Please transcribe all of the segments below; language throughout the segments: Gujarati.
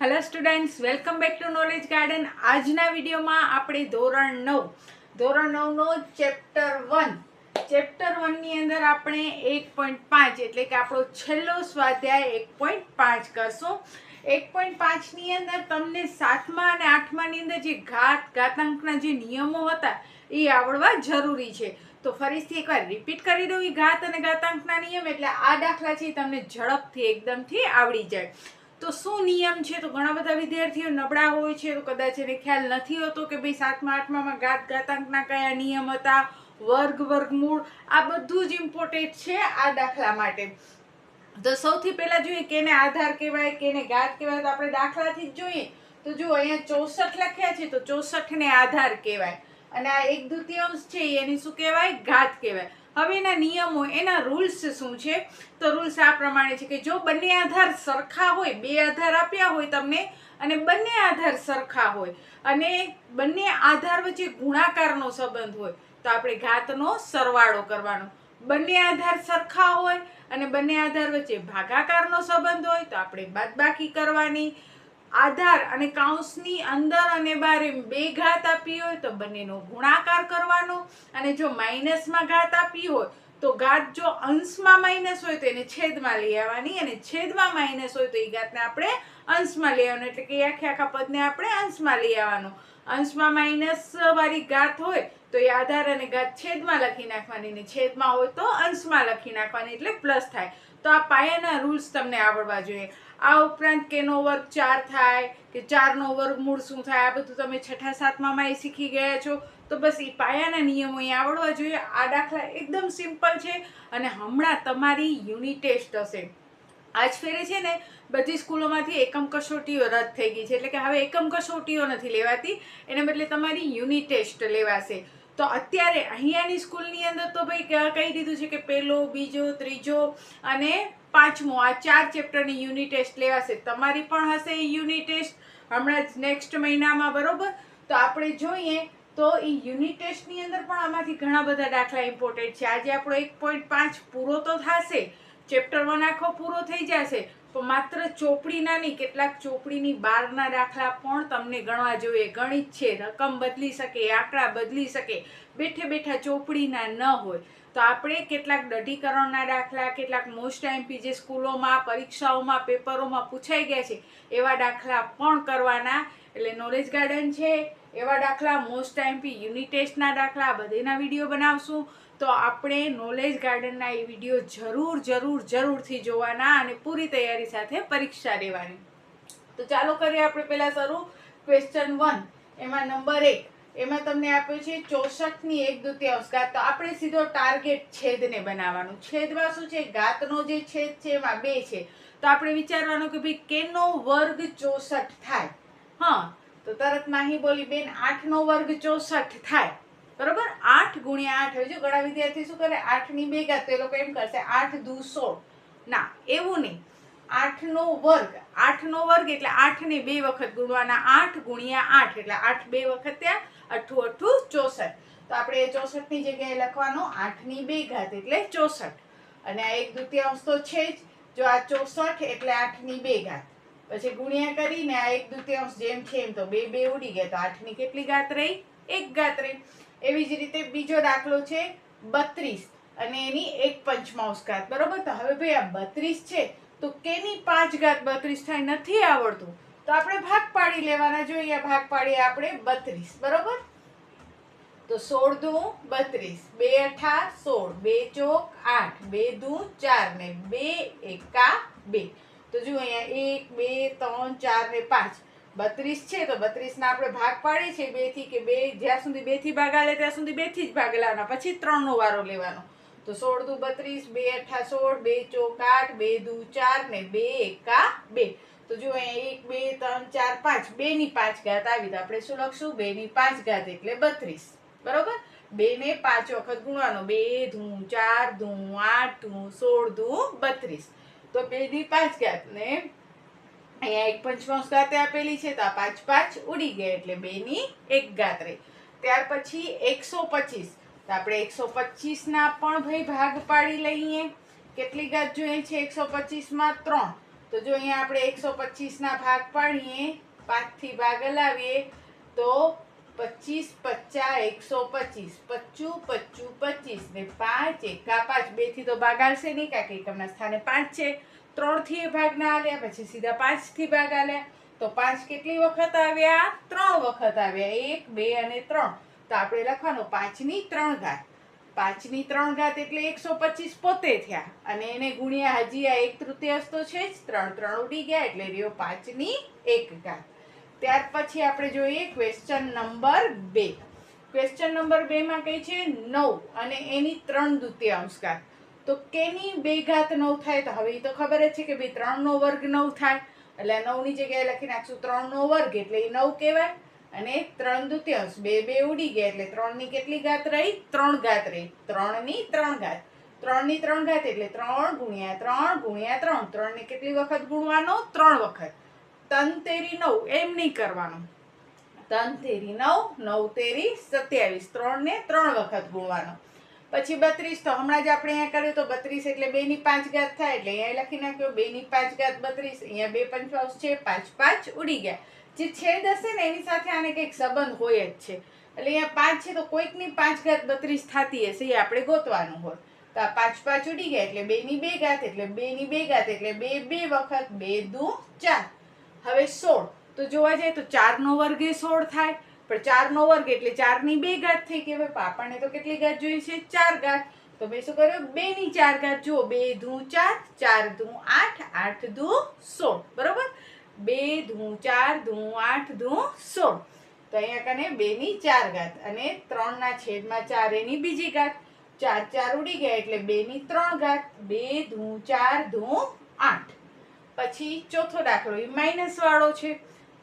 Hello students welcome back to knowledge garden આજના વિડીયોમાં આપણે ધોરણ નવ. ધોરણ નવનો ચેપ્ટર વન ચેપ્ટર વનની અંદર આપણે એક પોઈન્ટ પાંચ એટલે કે આપણો છેલ્લો સ્વાધ્યાય એક પોઈન્ટ પાંચ કરશું. એક પોઈન્ટ પાંચની અંદર તમને સાતમા અને આઠમાની અંદર જે ઘાત, ઘાતાંકના જે નિયમો હતા એ આવડવા જરૂરી છે. તો ફરીથી એકવાર રિપીટ કરી દઉં. એ ઘાત અને ઘાતાંકના નિયમ એટલે આ દાખલા છે તમને ઝડપથી, એકદમથી આવડી જાય. તો શું નિયમ છે? તો ઘણા બધા વિદ્યાર્થીઓ નબળા હોય છે, તો કદાચ એને ખ્યાલ નથી હોતો કે ભાઈ સાતમા, આઠમામાં ઘાત ઘાતાંકના કયા નિયમ હતા, વર્ગ, વર્ગમૂળ, આ બધું જ ઇમ્પોર્ટેન્ટ છે આ દાખલા માટે. તો સૌથી પહેલાં જોઈએ કેને આધાર કહેવાય, કેને ઘાત કહેવાય, તો આપણે દાખલાથી જ જોઈએ. તો જુઓ અહીંયા ચોસઠ લખ્યા છે, તો ચોસઠને આધાર કહેવાય. અને આ એક દ્વિતીયાંશ છે, એની શું કહેવાય? ઘાત કહેવાય. હવે એના નિયમો, એના રૂલ્સ શું છે? તો રૂલ્સ આ પ્રમાણે છે કે જો બંને આધાર સરખા હોય, બે આધાર આપ્યા હોય તમને, અને બંને આધાર સરખા હોય, અને બંને આધાર વચ્ચે ગુણાકારનો સંબંધ હોય, તો આપણે ઘાતનો સરવાળો કરવાનો. બંને આધાર સરખા હોય, અને બંને આધાર વચ્ચે ભાગાકારનો સંબંધ હોય, તો આપણે બાદબાકી કરવાની. આધાર અને કાઉન્સની અંદર અને બહાર એમ બે ઘાત આપી હોય તો બંનેનો ગુણાકાર કરવાનો અને જો માઇનસમાં ઘાત આપી હોય તો ઘાત જો અંશમાં માઇનસ હોય તો એને છેદમાં લઈ આવવાની અને છેદમાં માઇનસ હોય તો એ ઘાતને આપણે અંશમાં લઈ આવવાનું. એટલે કે આખે આખા પદને આપણે અંશમાં લઈ આવવાનું. અંશમાં માઇનસ વાળી ઘાત હોય તો એ આધાર અને ઘાત છેદમાં લખી નાખવાની ને છેદમાં હોય તો અંશમાં લખી નાખવાની એટલે પ્લસ થાય. તો આ પાયાના રૂલ્સ તમને આવડવા જોઈએ. આ ઉપરાંત કેનો વર્ગ ચાર થાય, કે ચારનો વર્ગમૂળ શું થાય, આ બધું તમે છઠ્ઠા, સાતમામાં એ શીખી ગયા છો. તો બસ એ પાયાના નિયમો અહીં આવડવા જોઈએ. આ દાખલા એકદમ સિમ્પલ છે અને હમણાં તમારી યુનિટ ટેસ્ટ હશે. આજ ફેરે છે ને બધી સ્કૂલોમાંથી એકમ કસોટીઓ રદ થઈ ગઈ છે. એટલે કે હવે એકમ કસોટીઓ નથી લેવાતી. એને બદલે તમારી યુનિટ ટેસ્ટ લેવાશે. તો અત્યારે અહીંયાની સ્કૂલની અંદર તો ભાઈ કહી દીધું છે કે પહેલો બીજો, ત્રીજો અને પાંચમો, આ ચાર ચેપ્ટરની યુનિટ ટેસ્ટ લેવાશે. તમારી પણ હશે એ યુનિટ ટેસ્ટ હમણાં જ નેક્સ્ટ મહિનામાં, બરાબર? તો આપણે જોઈએ તો એ યુનિટ ટેસ્ટની અંદર પણ આમાંથી ઘણા બધા દાખલા ઇમ્પોર્ટન્ટ છે. આજે આપણો એક પોઈન્ટ પાંચ પૂરો તો થશે. ચેપ્ટર વન આખો પૂરો થઈ જશે. માત્ર ચોપડીના નહીં, કેટલાક ચોપડીની બહારના દાખલા પણ તમને ગણવા જોઈએ. ગણિત છે, રકમ બદલી શકે, આંકડા બદલી શકે, બેઠે બેઠા ચોપડીના ન હોય. તો આપણે કેટલાક દઢીકરણના દાખલા, કેટલાક મોસ્ટ આઈમ્પી જે સ્કૂલોમાં, પરીક્ષાઓમાં, પેપરોમાં પૂછાઈ ગયા છે, એવા દાખલા પણ કરવાના. એટલે નોલેજ ગાર્ડન છે એવા દાખલા મોસ્ટ આઈમ્પી યુનિટ ટેસ્ટના દાખલા, બધેના વીડિયો બનાવશું. તો આપણે નોલેજ ગાર્ડનના એ વીડિયો જરૂર જરૂર, જરૂરથી જોવાના અને પૂરી તૈયારી સાથે પરીક્ષા દેવાની. તો ચાલો કરીએ આપણે પહેલાં શરૂ. ક્વેશ્ચન વન એમાં નંબર એક. એમાં તમને આપ્યું છે ચોસઠની એક દ્વિતીયાંશ ઘાત તો આપણે સીધો ટાર્ગેટ છેદને બનાવવાનું. છેદમાં શું છે? ઘાતનો જે છેદ છે, એમાં બે છે. તો આપણે વિચારવાનું કે ભાઈ કેનો વર્ગ ચોસઠ થાય? હા. તો તરત માહી બોલી, બેન, આઠનો વર્ગ ચોસઠ થાય. બરોબર? આઠ ગુણ્યા આઠ હવે જો, ઘણા વિદ્યાર્થી શું કરે? આઠની ભેગા તો એ લોકો એમ કરશે, આઠ દુ સોળ. ના, એવું નહીં. આઠનો વર્ગ આઠનો વર્ગ એટલે આઠને બે વખત ગુણવાના આઠ ગુણ્યા આઠ, એટલે આઠ બે વખત ત્યાં, અઠ્ઠું અઠ્ઠું ચોસઠ. તો આપણે એ ચોસઠની જગ્યાએ લખવાનું, આઠની બે ઘાત એટલે ચોસઠ. અને આ એક દ્વિતીયાંશ તો છે જ. જો આ ચોસઠ એટલે આઠની બે ઘાત. પછી ગુણ્યા કરીને આ એક દ્વિતીયાંશ જેમ છે એમ તો બે બે ઉડી ગયા તો આઠની કેટલી ઘાત રહી? એક ઘાત રહી. એવી જ રીતે બીજો દાખલો છે બત્રીસ. અને એની એક પંચમાંશ ઘાત બરોબર? તો હવે ભાઈ આ બત્રીસ છે, તો કેની પાંચ ઘાત બત્રીસ થાય નથી આવડતું? તો આપણે ભાગ પાડી લેવાના જોઈએ. ભાગ પાડીએ આપણે બત્રીસ. બરોબર? તો સોળ દુ બત્રીસ. બે અઠા સોળ. બે ચોક આઠ. બે દુ ચાર ને બે એકા બે. તો જુઓ અહીંયા એક, બે, ત્રણ, ચાર ને પાંચ. બત્રીસ છે, તો બત્રીસના આપણે ભાગ પાડીએ છીએ બેથી કે બે, જ્યાં સુધી બેથી ભાગાલે ત્યાં સુધી બેથી જ ભાગ લેવાના પછી ત્રણનો વારો લેવાનો. તો સોળ દુ બત્રીસ, બે અઠા સોળ, બે ચોક આઠ, બે દુ ચાર ને બે એકા બે. તો જુઓ અહીંયા એક, બે, ત્રણ, ચાર, પાંચ. બેની પાંચ ઘાત આવી તો આપણે શું લખશું? બેની પાંચ ઘાત એટલે બત્રીસ. બરોબર? બે ને પાંચ વખત ગુણવાનો. બે ધૂ ચાર ધૂ આઠ ધૂ સોળ ધૂ બત્રીસ. તો બે ની પાંચ ઘાત ને અહીંયા એક પંચમાંશ ઘાતે આપેલી છે તો આ પાંચ પાંચ ઉડી ગયા એટલે બે ની એક ઘાત રહી. ત્યાર પછી એકસો પચીસ. તો આપણે એકસો પચીસના પણ ભાઈ ભાગ પાડી લઈએ. કેટલી ઘાત જોઈએ છે? એકસો પચીસમાં ત્રણ. તો જો અહીંયા આપણે એકસો પચીસના ભાગ પાડીએ પાંચથી ભાગ હલાવીએ, તો પચીસ, પચાસ, એકસો પચીસ, પચ્ચું પચું પચીસ ને પાંચ એકા. પાંચ બેથી તો ભાગ આવશે નહીં, કારણ કે એકમના સ્થાને પાંચ છે. ત્રણથી એ ભાગ ના આલ્યા, પછી સીધા પાંચથી ભાગ આલ્યા. તો પાંચ કેટલી વખત આવ્યા? ત્રણ વખત આવ્યા. એક, બે અને ત્રણ. તો આપણે લખવાનું પાંચની ત્રણ ઘાત. પાંચની ત્રણ ઘાત એટલે એકસો પચીસ પોતે થયા. અને એને ગુણ્યા હજી આ એક તૃતીયાંશ તો છે જ. ત્રણ ત્રણ ઉડી ગયા એટલે રહ્યો પાંચની એક ઘાત. ત્યાર પછી આપણે જોઈએ ક્વેશ્ચન નંબર બે. ક્વેશ્ચન નંબર બેમાં કહે છે? નવ. અને એની ત્રણ દ્વિતીયાંશકાર તો કેની બે ઘાત નવ થાય? તો હવે એ તો ખબર જ છે કે ભાઈ ત્રણનો વર્ગ નવ થાય. એટલે નવની જગ્યાએ લખી નાખશું ત્રણનો વર્ગ, એટલે એ નવ કહેવાય. અને ત્રણ દ્વિતીયાંશ બે બે ઉડી ગયા, એટલે ત્રણની કેટલી ઘાત રહી? ત્રણ ઘાત રહી. ત્રણની ત્રણ ઘાત. ત્રણની ત્રણ ઘાત એટલે ત્રણ ગુણ્યા ત્રણ ગુણ્યા ત્રણ. ત્રણને કેટલી વખત ગુણવાનો? ત્રણ વખત. તન તેરી નવ, એમ નહીં કરવાનું. તન તેરી નવ નવ તેરી સત્યાવીસ, ત્રણને ત્રણ વખત ગુણવાનો પછી બત્રીસ, તો હમણાં જ આપણે અહીંયા કર્યું, તો બત્રીસ એટલે બે ની પાંચ ઘાત થાય, એટલે અહીંયા લખી નાખ્યો બે ની પાંચ ઘાત બત્રીસ, અહીંયા બે પંચાવસ છે, પાંચ પાંચ ઉડી ગયા. જે છેદ હશે ને, એની સાથે આને કંઈક સંબંધ હોય જ છે. એટલે અહીંયા પાંચ છે, તો કોઈકની પાંચ ઘાત બત્રીસ થતી હશે, એ આપણે ગોતવાનું હોય. તો આ પાંચ પાંચ ઉડી ગયા, એટલે બે ની બે ઘાત, એટલે બે ની બે ઘાત, એટલે બે બે વખત બે દુ ચાર. હવે સોળ. તો જોવા જાય તો ચારનો વર્ગ એ સોળ થાય. પણ ચારનો વર્ગ એટલે ચારની બે ઘાત થઈ કે ભાઈ પાપાને તો કેટલી ઘાત જોઈએ છે? ચાર ઘાત. તો મેં શું કર્યું? બે ની ચાર ઘાત. જુઓ, બે ધૂ ચાર ચાર ધૂ આઠ આઠ ધૂ સોળ. બરોબર? બે ધૂ ચાર ધૂ આઠ ધૂ સોળ. તો અહીંયા કને બે ની ચાર ઘાત અને ત્રણના છેદમાં ચાર એની બીજી ઘાત. ચાર ચાર ઉડી ગયા એટલે બે ની ત્રણ ઘાત. બે ધૂ ચાર ધૂ આઠ. પછી ચોથો દાખલો, એ માઇનસ વાળો છે.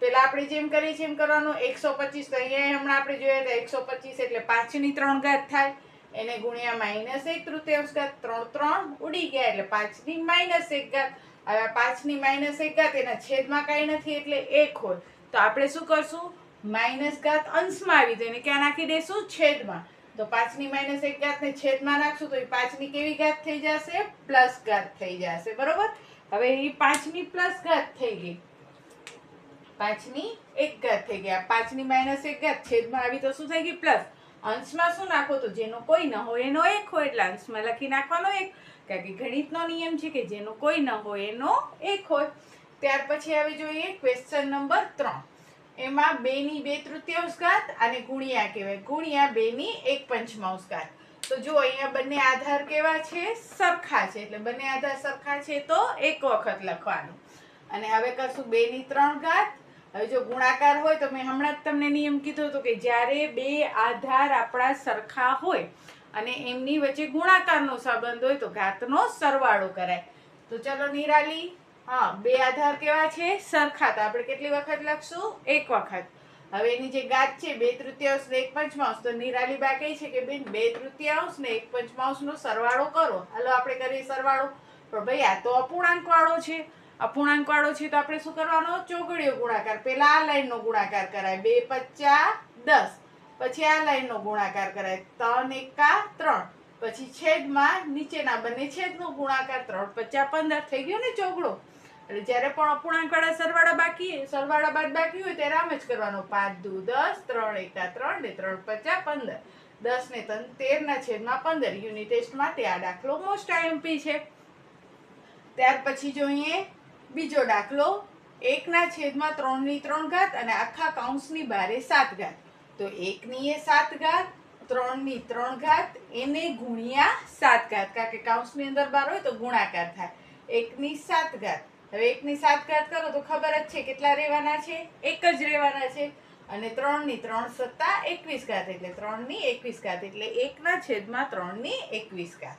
પેલા આપણે જેમ કરીએ છીએ એમ કરવાનું, એકસો પચીસ તો અહીંયા હમણાં આપણે જોયા હતા એકસો પચીસ એટલે પાંચની ત્રણ ઘાત થાય. એને ગુણ્યા માઇનસ એક તૃતીયાંશ ઘાત ત્રણ ત્રણ ઉડી ગયા એટલે પાંચની માઇનસ એક ઘાત. હવે પાંચની માઇનસ એક ઘાત એના છેદમાં કાંઈ નથી એટલે એક હોય. તો આપણે શું કરશું? માઇનસ ઘાત અંશમાં આવી તો એને ક્યાં નાખી દઈશું? છેદમાં. તો પાંચની માઇનસ એક ઘાતને છેદમાં નાખશું તો એ પાંચની કેવી ઘાત થઈ જશે? પ્લસ ઘાત થઈ જશે. બરોબર? હવે એ પાંચની પ્લસ ઘાત થઈ ગઈ. પાંચની એક ઘાત થઈ ગયા પાંચની માઇનસ એક ઘાત છેદમાં આવી તો શું થઈ ગઈ? પ્લસ. અંશમાં શું નાખો તો જેનો કોઈ ન હોય એનો એક હોય. એટલે અંશમાં લખી નાખવાનો એક. કારણ કે ગણિતનો નિયમ છે કે જેનો કોઈ ન હોય એનો એક હોય. ત્યાર પછી હવે જોઈએ ક્વેશ્ચન નંબર ત્રણ. એમાં બેની બે તૃતીયાંશ ઘાત અને ગુણ્યા કહેવાય. ગુણ્યા બેની એક પંચમાંશ ઘાત. તો જો અહીંયા બંને આધાર કેવા છે? સરખા છે. એટલે બંને આધાર સરખા છે તો એક વખત લખવાનું. અને હવે કરશું બે ની ત્રણ ઘાત. હવે જો ગુણાકાર હોય તો મેં હમણાં જ તમને નિયમ કીધો હતો કે જ્યારે બે આધાર આપણા સરખા હોય અને એમની વચ્ચે ગુણાકારનો સંબંધ હોય તો ઘાતનો સરવાળો કરાય. તો ચલો નિરાલી, હા, બે આધાર કેવા છે? સરખા. તો આપણે કેટલી વખત લખશું? એક વખત. હવે એની જે ગાત છે, બે તૃતીયાંશ ને એક પંચમાંશ, તો નિરાલી બા કહે છે કે, બેન, બે તૃતીયાંશ ને એક પંચમાંશ નો સરવાળો કરો. હાલો, આપણે કરીએ સરવાળો. પણ ભાઈ, આ તો અપૂર્ણાંક વાળો છે. અપૂર્ણાંક વાળો છે તો આપણે શું કરવાનો? ચોગડીયો ગુણાકાર. પેલા આ લાઈન નો ગુણાકાર કરાય. બે પચાસ દસ. પછી આ લાઈન નો ગુણાકાર કરાય. ત્રણ એકા ત્રણ. પછી છેદમાં નીચેના બંને છેદનો ગુણાકાર ત્રણ પચાસ પંદર. થઈ ગયો ને ચોગડો? એટલે જ્યારે પણ અપૂર્ણાંક વાળા સરવાળા બાકી, સરવાળા બાદ બાકી હોય ત્યારે આમ જ કરવાનો. પાંચ, દુ, દસ, ત્રણ એકા ત્રણ, ને ત્રણ, પચાસ, પંદર. દસ ને ત્રણ, તેર ના છેદમાં પંદર. યુનિટ ટેસ્ટ માટે આ દાખલો મોસ્ટ આઈએમપી છે. ત્યાર પછી જોઈએ બીજો દાખલો એકના છેદમાં ત્રણની ત્રણ ઘાત અને આખા કાઉન્સની બારે સાત ઘાત. તો એકની એ સાત ઘાત ત્રણની ત્રણ ઘાત, એને ગુણ્યા સાત ઘાત. કારણ કે કાઉન્સની અંદર બાર હોય તો ગુણાકાર થાય. એકની સાત ઘાત. હવે એકની સાત ઘાત કરો તો ખબર જ છે કેટલા રહેવાના છે? એક જ રહેવાના છે. અને ત્રણની ત્રણ સત્તા એકવીસ ઘાત એટલે ત્રણની એકવીસ ઘાત એટલે એકના છેદમાં ત્રણની એકવીસ ઘાત.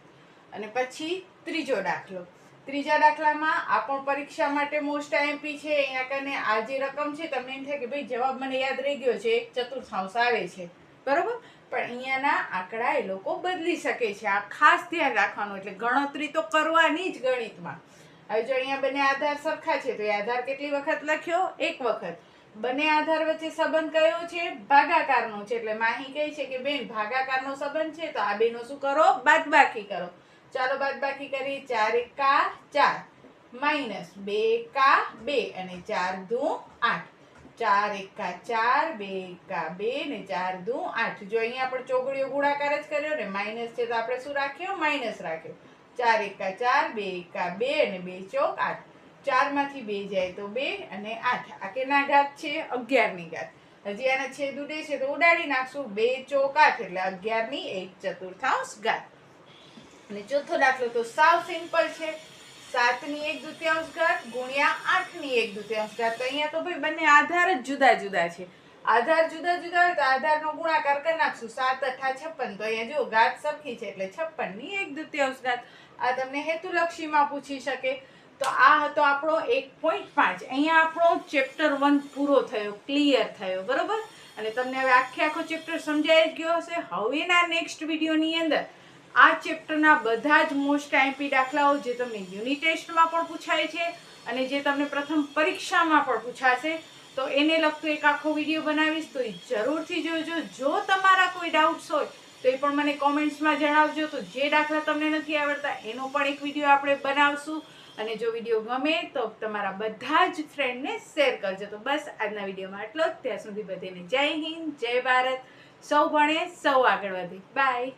અને પછી ત્રીજો દાખલો. ત્રીજા દાખલામાં આ પણ પરીક્ષા માટે મોસ્ટ આઈએમપી છે, અહીંયા કને આ જે રકમ છે, તમને એમ થાય કે ભાઈ જવાબ મને યાદ રહી ગયો છે, એક ચતુર્થાંશ આવે છે. બરાબર? પણ અહીંયાના આંકડા એ લોકો બદલી શકે છે. આ ખાસ ધ્યાન રાખવાનું, એટલે ગણતરી તો કરવાની જ ગણિતમાં. હવે જો અહીંયા બંને આધાર સરખા છે, તો એ આધાર કેટલી વખત લખ્યો? એક વખત. બંને આધાર વચ્ચે સંબંધ કયો છે? ભાગાકારનો છે, એટલે માહી કહે છે કે, બેન, ભાગાકારનો સંબંધ છે, તો આ બેનો શું કરો? બાદબાકી કરો. ચાલો બાદબાકી કરી ચાર એકા ચાર. માઇનસ બે એકા બે અને ચાર દુ આઠ. ચાર એકા ચાર, બે એકા બે ને ચાર દુ આઠ. જો અહીંયા આપણે ચોગડીઓ ગુણાકાર જ કર્યો ને માઇનસ છે તો આપણે શું રાખ્યો? માઇનસ રાખ્યો. ચાર એકા ચાર, બે એકા બે અને બે ચોક આઠ. ચારમાંથી બે જાય તો બે અને આઠ. આ કેના ઘાત છે? અગિયારની ઘાત. હજી આના છેદ ઉડે છે તો ઉડાડી નાખશું. બે ચોક આઠ એટલે અગિયારની એક ચતુર્થાંશ ઘાત. અને ચોથો દાખલો તો સાવ સિમ્પલ છે. સાતની એક દુત્યાંશ ઘાત ગુણ્યા આઠની એક દુત્યાંશ ઘાત. તો અહીંયા તો ભાઈ બંને આધાર જ જુદા જુદા છે. આધાર જુદા જુદા હોય તો આધારનો ગુણાકાર કરી નાખશું. સાત અઠા છપ્પન. તો અહીંયા જો ઘાત સરખી છે એટલે છપ્પનની એક દુત્યાંશ ઘાત. આ તમને હેતુલક્ષીમાં પૂછી શકે. તો આ હતો આપણો એક પોઈન્ટ પાંચ. અહીંયા આપણો ચેપ્ટર વન પૂરો થયો ક્લિયર થયો, બરાબર? અને તમને હવે આખે આખો ચેપ્ટર સમજાઈ જ ગયો હશે. હવેના નેક્સ્ટ વિડીયોની અંદર આ ચેપ્ટરના બધા જ મોસ્ટ આઈમપી દાખલાઓ જે તમને યુનિટ ટેસ્ટમાં પણ પૂછાય છે અને જે તમને પ્રથમ પરીક્ષામાં પણ પૂછાશે, તો એને લગતો એક આખો વીડિયો બનાવીશ. તો એ જરૂરથી જોજો. જો તમારા કોઈ ડાઉટ્સ હોય તો એ પણ મને કોમેન્ટ્સમાં જણાવજો તો જે દાખલા તમને નથી આવડતા એનો પણ એક વીડિયો આપણે બનાવશું. અને જો વીડિયો ગમે તો તમારા બધા જ ફ્રેન્ડને શેર કરજો. તો બસ આજના વિડીયોમાં આટલો જ. ત્યાં સુધી બધીને જય હિન્દ, જય ભારત. સૌ ભણે, સૌ આગળ વધે. બાય